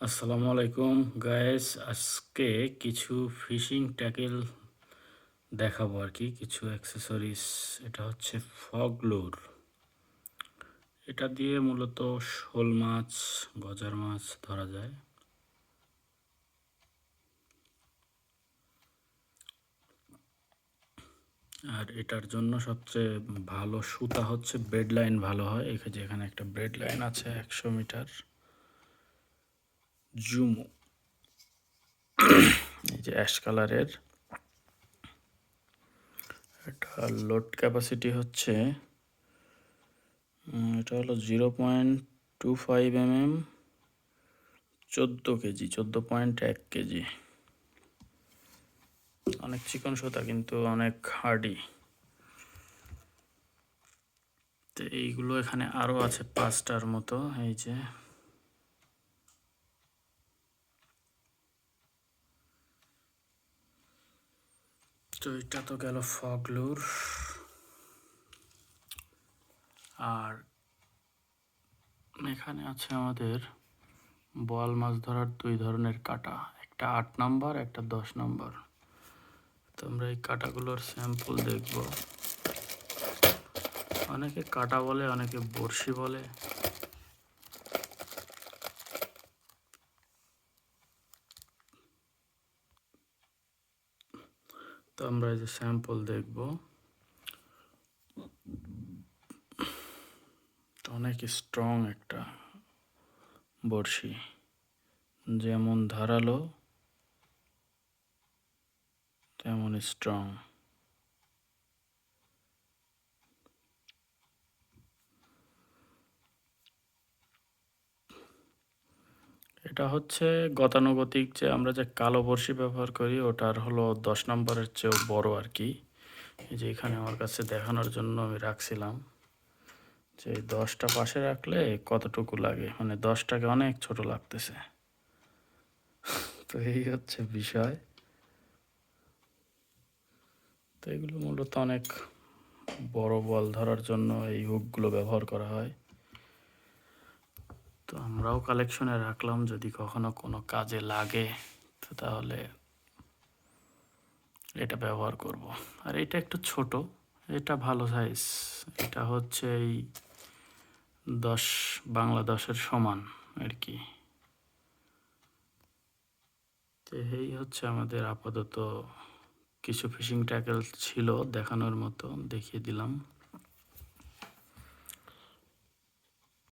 আসসালামু আলাইকুম গায়েস আজকে কিছু ফিশিং ট্যাকেল দেখাবো আর কি, কিছু অ্যাক্সেসরিজ এটা হচ্ছে ফগলোর এটা দিয়ে মূলত শোল মাছ, গজার মাছ ধরা যায়। আর এটার জন্য সবচেয়ে ভালো সুতা হচ্ছে ব্রেড লাইন ভালো হয়। এখানে যেখানে একটা ব্রেড লাইন আছে একশো মিটার। জুমো। এই যে অ্যাশ কালারের। এটা লোড ক্যাপাসিটি হচ্ছে এটা হলো zero point two five M M চোদ্দ কেজি, চোদ্দ পয়েন্ট এক কেজি। অনেক চিকন সুতা, কিন্তু অনেক হার্ডি। তো এইগুলো এখানে আরও আছে পাঁচটার মতো, এই যে। তো এটা তো গেল ফগলুর। আর এখানে আছে আমাদের বোয়াল মাছ ধরার দুই ধরনের কাটা, একটা আট নাম্বার, একটা দশ নাম্বার। তো আমরা এই কাটাগুলোর স্যাম্পল দেখব। অনেকে কাটা বলে, অনেকে বড়শি বলে। তো আমরা এই যে স্যাম্পল দেখব। অনেক স্ট্রং একটা বড়শি। যেমন ধারালো তেমন স্ট্রং এটা হচ্ছে গতানুগতিক যে আমরা যে কালো বড়শি ব্যবহার করি ওটার হলো দশ নম্বরের চেয়েও বড় আর কি। যে এখানে আমার কাছে দেখানোর জন্য আমি রাখছিলাম যে দশটা পাশে রাখলে কতটুকু লাগে? মানে দশটাকে অনেক ছোট লাগতেছে। তো এই হচ্ছে বিষয়। তো এগুলো মূলত অনেক বড় বল ধরার জন্য এই হুকগুলো ব্যবহার করা হয়। তো আমরাও কালেকশনে রাখলাম, যদি কখনো কোনো কাজে লাগে, তো তাহলে এটা ব্যবহার করব। আর এটা একটু ছোট, এটা ভালো সাইজ এটা হচ্ছে এই দশ, বাংলা দশের সমান আর কি। তো এই হচ্ছে আমাদের আপাতত কিছু ফিশিং ট্যাকেল ছিল দেখানোর মতো, দেখিয়ে দিলাম।